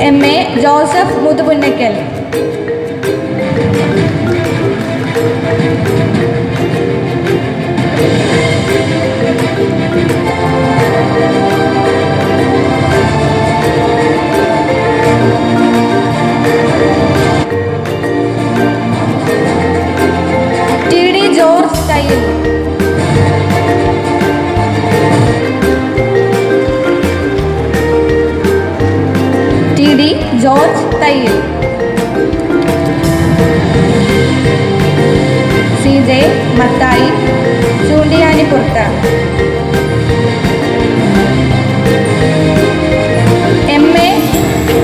M A Joseph Muthupunnakkal T D George Thayyil Thayyil C J Mathai Choondiyanippurath M A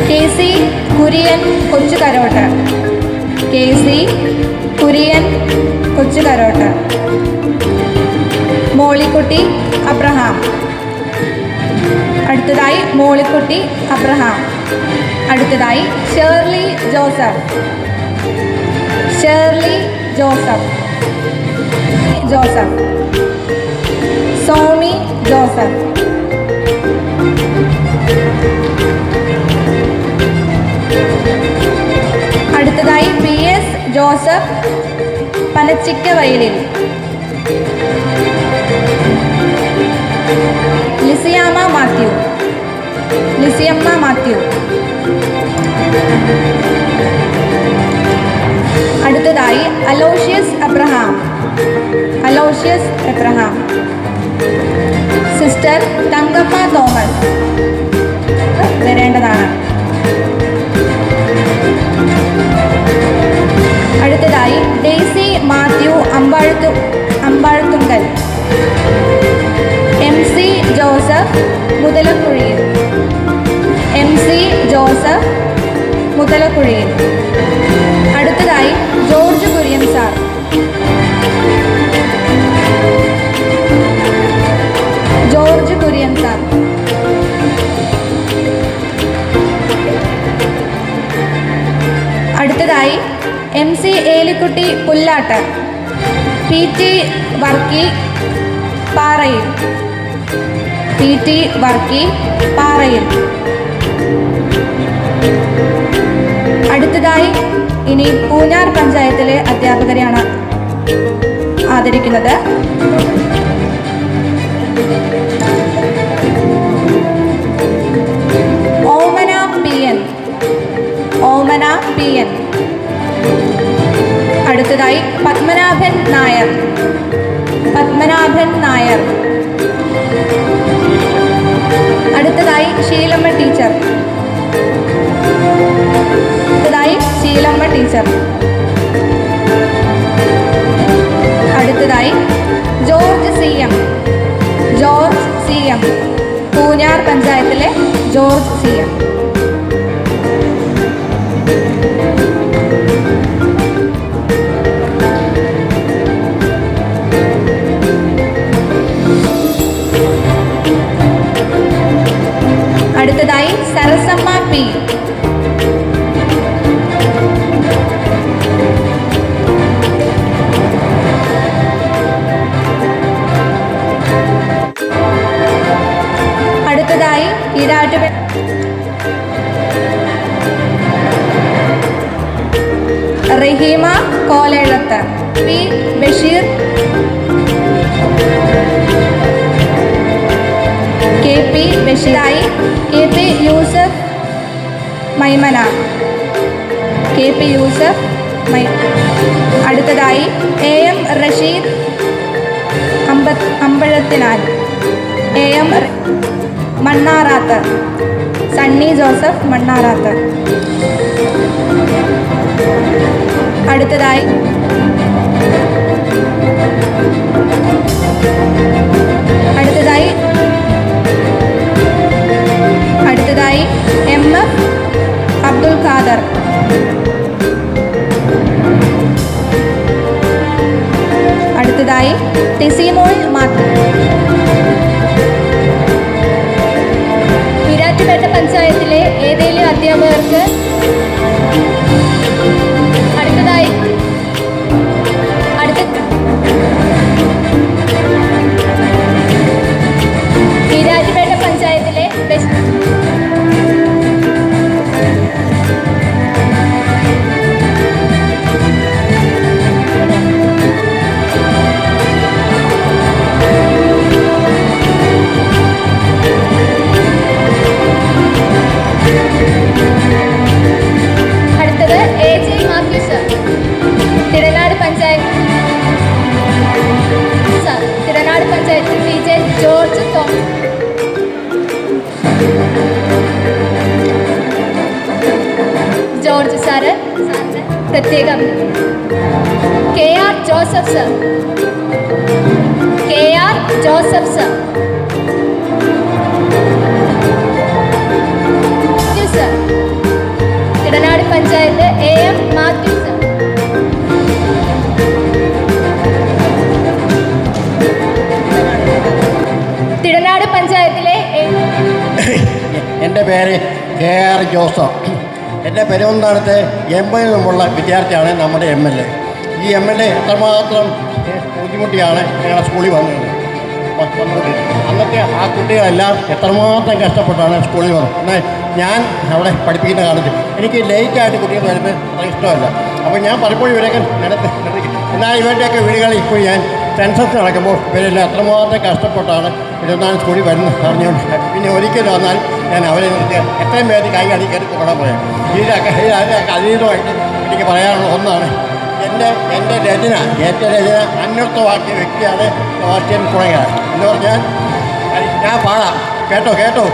K C Kurian Kochukarottu. K C Kurian Kochukarottu. Mollykutty Abraham. അടുത്തതായി Mollykutty Abraham. അടുത്തതായി Shirley Joseph. Shirley Joseph. Joseph. Somy Joseph. അടുത്തതായി P S Joseph Panachikkavayalil. Lissiyamma Mathew. Lissiyamma Mathew. അടുത്തതായി Aloysius Abraham. Aloysius Abraham sister Thankamma Thomas വരേണ്ടതാണ്. അടുത്തതായി Daisy Mathew Ambazhathu Ambazhathungal. M C Joseph Muthalakuzhiyil. M C Joseph Muthalakuzhiyil. അടുത്തതായി George Kurian sir. George Kurian sir. അടുത്തതായി M C Elikutty Pullattu P T Varkey Parayil. P T Varkey Parayil. അടുത്തതായി ഇനി പൂഞ്ഞാർ പഞ്ചായത്തിലെ അധ്യാപകരെയാണ് ആദരിക്കുന്നത്. Omana P N. Omana P N. അടുത്തതായി പത്മനാഭൻ നായർ. പത്മനാഭൻ നായർ. അടുത്തതായി Sheelamma teacher. അടുത്തതായി Sheelamma teacher. അടുത്തതായി George C M. George C M. Poonjar പഞ്ചായത്തിലെ ജോർജ് സി എം. അടുത്തതായി Sarasamma P. Raheema Kolelathu P. Basheer. K. P. ബഷീറായി. K. P. Yusuf Maimana. K. P. Yusuf my അടുത്തതായി A. M. Rasheed Amba Ambazhathinal. A. M. Mannarath. Sunny Joseph Mannarath. അടുത്തതായി അടുത്തതായി അടുത്തതായി M F Abdul Khader. അടുത്തതായി ടെസിമോൾ മാത്യു വിരാറ്റുപേട്ട പഞ്ചായത്തിലെ ഏതെങ്കിലും അധ്യാപകർക്ക് പ്രത്യേകം. K R Joseph sir. K R Joseph sir. Sir Idanadu panchayat A M Mathew sir. Thidanadu പഞ്ചായത്തിലെ എന്റെ പേര് കെ ആർ ജോസഫ്. എന്റെ പെരുവന്താനത്തെ എൺപതിൽ നിന്നുമുള്ള വിദ്യാർത്ഥിയാണ് നമ്മുടെ എം എൽ എ. ഈ എം എൽ എ എത്രമാത്രം ബുദ്ധിമുട്ടിയാണ് ഞങ്ങളുടെ സ്കൂളിൽ വന്നത്. അന്നത്തെ ആ കുട്ടികളെല്ലാം എത്രമാത്രം കഷ്ടപ്പെട്ടാണ് സ്കൂളിൽ വന്നത്. എന്നാൽ ഞാൻ അവിടെ പഠിപ്പിക്കുന്ന കാലത്ത് എനിക്ക് ലേറ്റായിട്ട് കുട്ടികൾ വരുന്നത് ഇഷ്ടമല്ല. അപ്പോൾ ഞാൻ പലപ്പോഴും ഇവരൊക്കെ നടത്തി എന്നാൽ ഇവരുടെയൊക്കെ വീടുകളിൽ ഇപ്പോൾ ഞാൻ സെൻസസ് നടക്കുമ്പോൾ ഇവരെല്ലാം എത്രമാത്രം കഷ്ടപ്പെട്ടാണ് ഇരുപത്തിനാല് സ്കൂളിൽ വരുന്നത് അറിഞ്ഞുകൊണ്ട്. പിന്നെ ഒരിക്കലും വന്നാൽ ഞാൻ അവരെ നിർത്തി എത്രയും പേര് കൈ അടി കയറി പോകണം പറയാം. ഇതിലൊക്കെ അതീതമായിട്ട് എനിക്ക് പറയാനുള്ള ഒന്നാണ്. എന്റെ എന്റെ രചന എന്റെ രചന അന്വർത്ഥമാക്കിയ വ്യക്തിയാണ് സെബാസ്റ്റ്യൻ കുറയാണ് എന്ന് പറഞ്ഞാൽ ഞാൻ പാടാം. കേട്ടോ കേട്ടോ.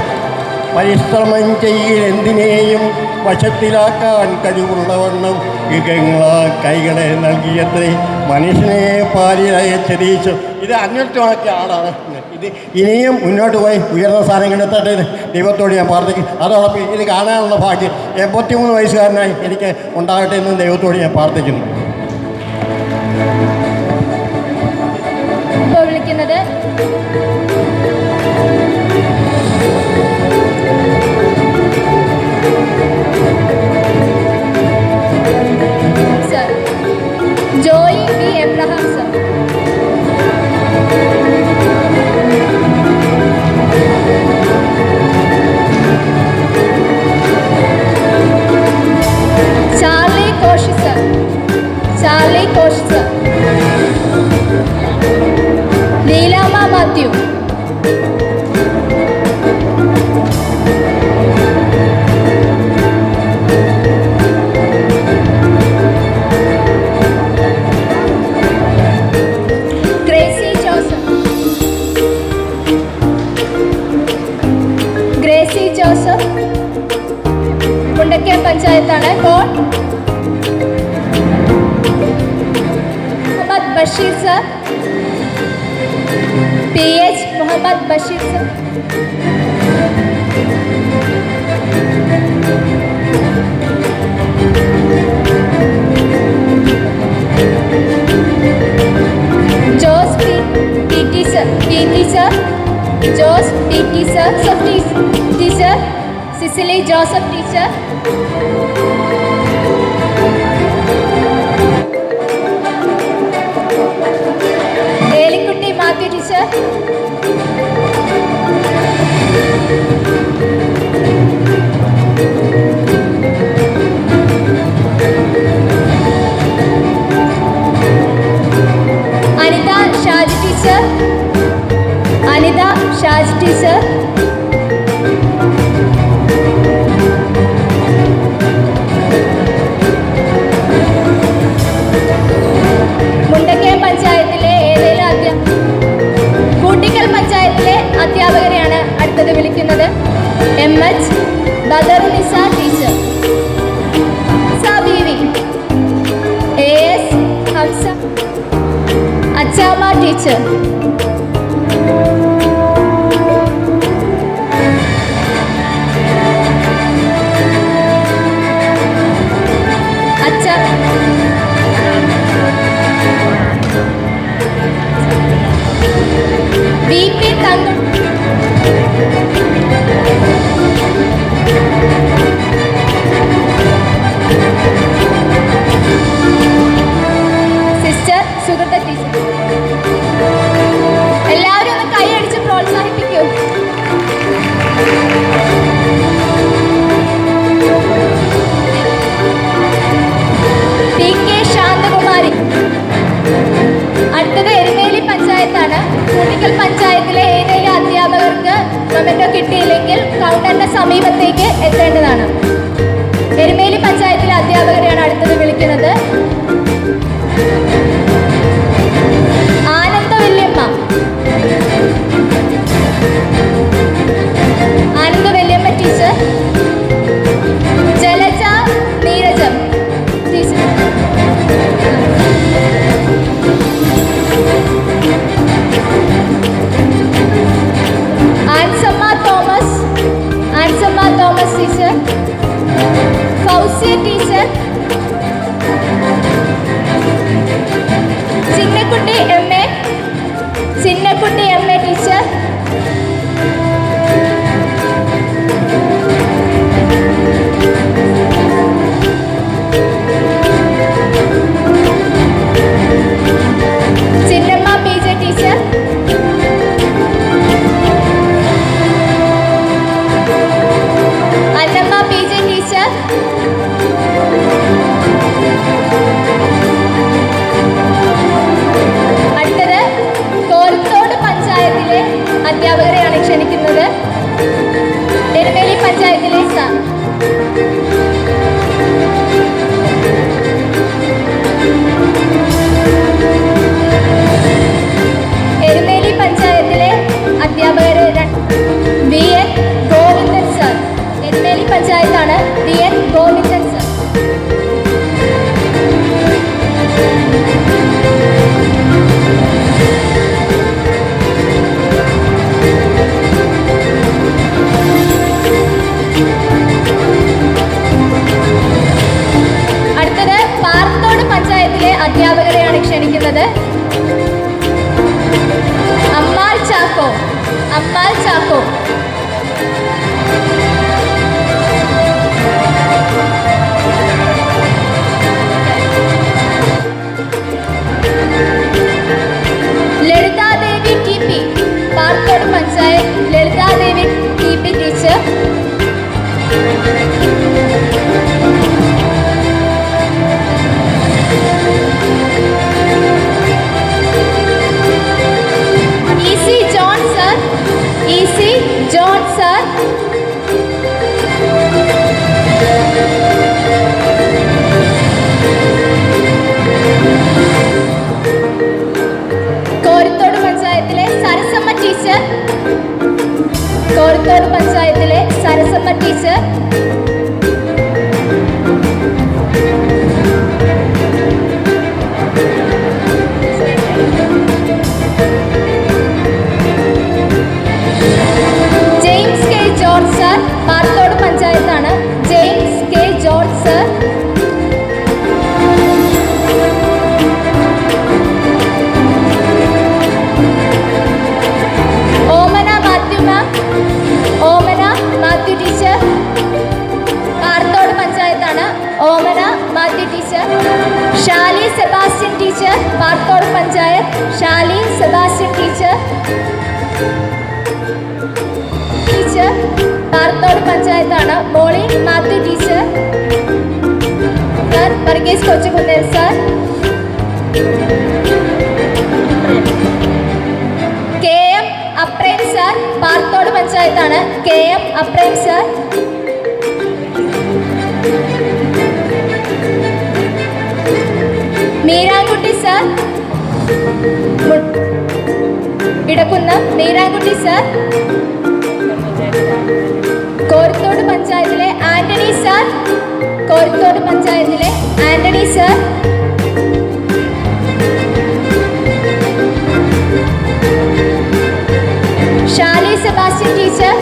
പരിശ്രമം ചെയ്യൽ എന്തിനേയും വശത്തിലാക്കാൻ കഴിവുള്ളവണ്ണം യുഗങ്ങളാ കൈകളെ നൽകിയത്രേ മനുഷ്യനെ പാലിലയച്ചതീശു ഇത് അന്വേഷണമാക്കിയ ആളാണ്. ഇത് ഇനിയും മുന്നോട്ട് പോയി ഉയർന്ന സ്ഥാനം എന്ന് ദൈവത്തോട് ഞാൻ പ്രാർത്ഥിക്കും അതോടൊപ്പം ഇത് കാണാനുള്ള ഭാഗ്യം എൺപത്തിമൂന്ന് വയസ്സുകാരനായി എനിക്ക് ഉണ്ടാകട്ടെ എന്ന് ദൈവത്തോട് ഞാൻ പ്രാർത്ഥിക്കുന്നു. വിളിക്കുന്നത് Joy B Abraham sir H Muhammad Basheer sir Jose P P T sir P T sir Jose P T sir Joseph teacher Cicily Joseph teacher Elikutty Mathew M H Badarunnisa teacher Sabeevi A S Hamza Achamma teacher കിട്ടിയില്ലെങ്കിൽ കൗണ്ടറിന്റെ സമീപത്തേക്ക് എത്തേണ്ടതാണ്. എരുമേലി പഞ്ചായത്തിലെ അധ്യാപകരെയാണ് അടുത്തത് വിളിക്കുന്നത്. Teacher Shaly Sebastian teacher Parathodu panchayat Shaly Sebastian teacher teacher Parathodu പഞ്ചായത്താണ് Molly Mathew teacher. Sir Varghese Kochukunnel sir. K M Aprem sir Parathodu പഞ്ചായത്താണ് K M Aprem sir. Meerankutty sir. ഇടക്കുന്ന Meerankutty sir. Korathodu പഞ്ചായത്തിലെ ആന്റണി സർ. കോരത്തോട് പഞ്ചായത്തിലെ Antony sir. Shaly Sebastian teacher.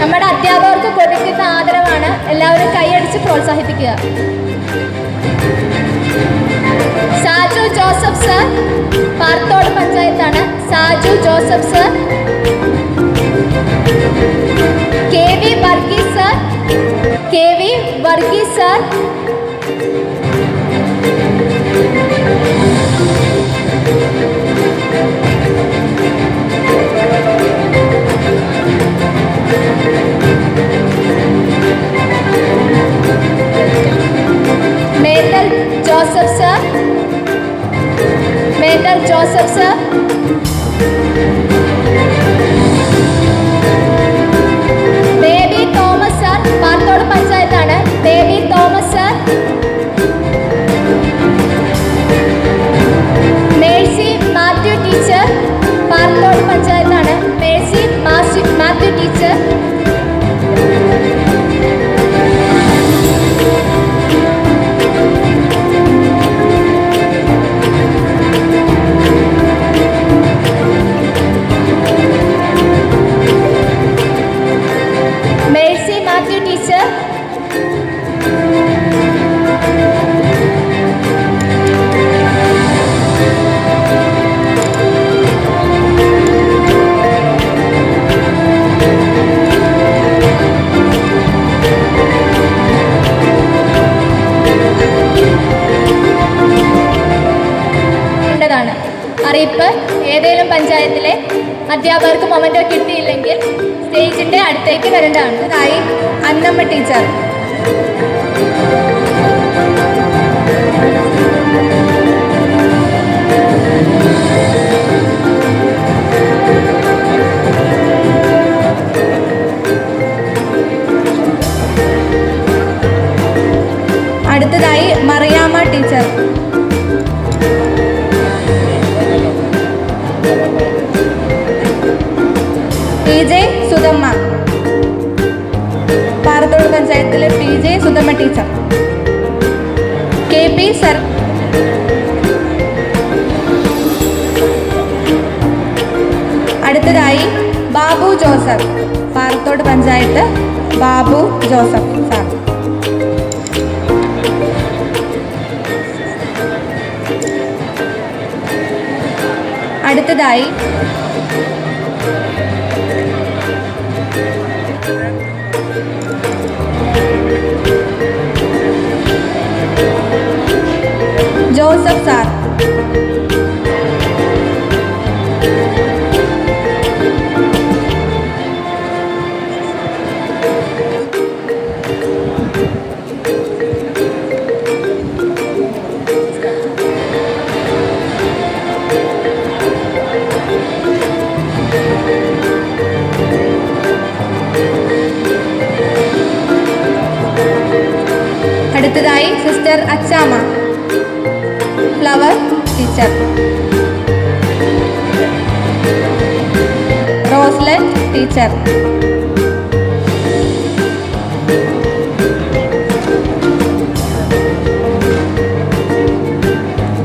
നമ്മുടെ അധ്യാപകർക്ക് കൊടുക്കുന്ന ആദരവാണ്. എല്ലാവരും കൈയടിച്ച് പ്രോത്സാഹിപ്പിക്കുക. സാജു ജോസഫ് സർ പാർത്തോട് പഞ്ചായത്താണ്. Saju Joseph sir K V Varghese sir K V Varghese sir Methal Joseph sir Methal Joseph sir Baby teacher. K P sir. അടുത്തതായി Babu Joseph. Parathodu panchayat Babu Joseph sir. അടുത്തതായി teacher Roslin teacher.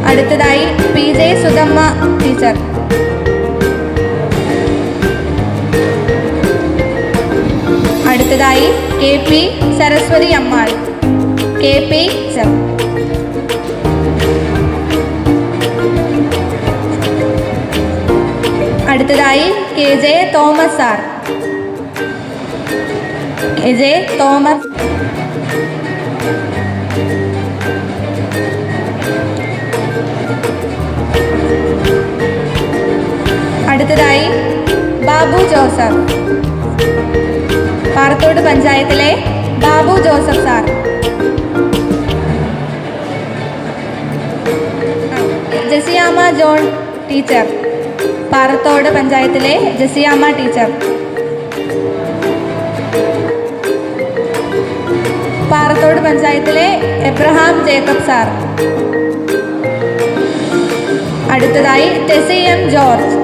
അടുത്തതായി P J Sudhamma teacher. അടുത്തതായി K P Saraswathi Ammal. K P sir അടുത്തതായി K J Thomas sir. K J Thomas അടുത്തതായി Babu Joseph. Parathodu പഞ്ചായത്തിലെ Babu Joseph sir. Jessiamma John teacher. Parathodu പഞ്ചായത്തിലെ Jessiamma teacher. Parathodu പഞ്ചായത്തിലെ Abraham Jacob sir. അടുത്തതായി Tessy M George.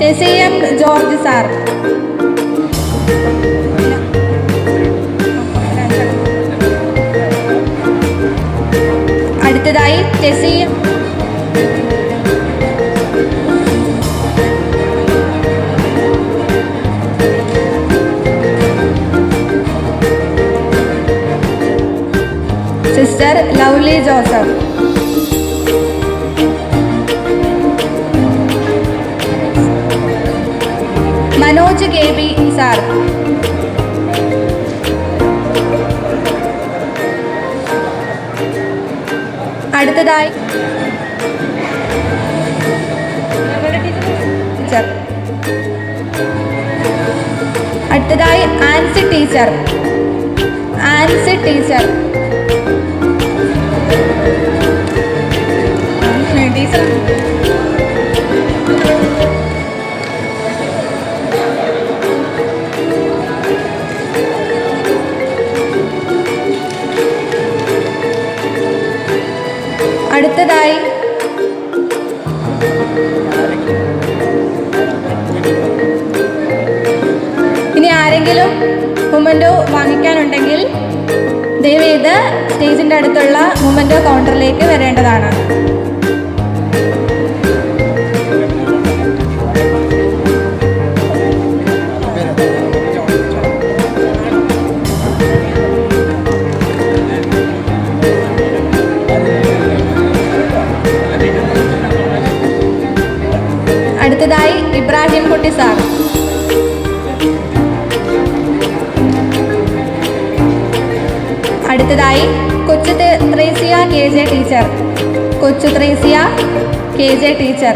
Tessy M George sir. അടുത്തതായി Tessy sister Lovely Joseph. Manoj K B sir. അടുത്തതായി teacher. അടുത്തതായി Ancy teacher. Ancy teacher. Teacher അടുത്തതായി ഇനി ആരെങ്കിലും memento വാങ്ങിക്കാനുണ്ടെങ്കിൽ ദയവേത് സ്റ്റേജിന്റെ അടുത്തുള്ള മൊമെന്റോ കൗണ്ടറിലേക്ക് വരേണ്ടതാണ്. ടീച്ചർ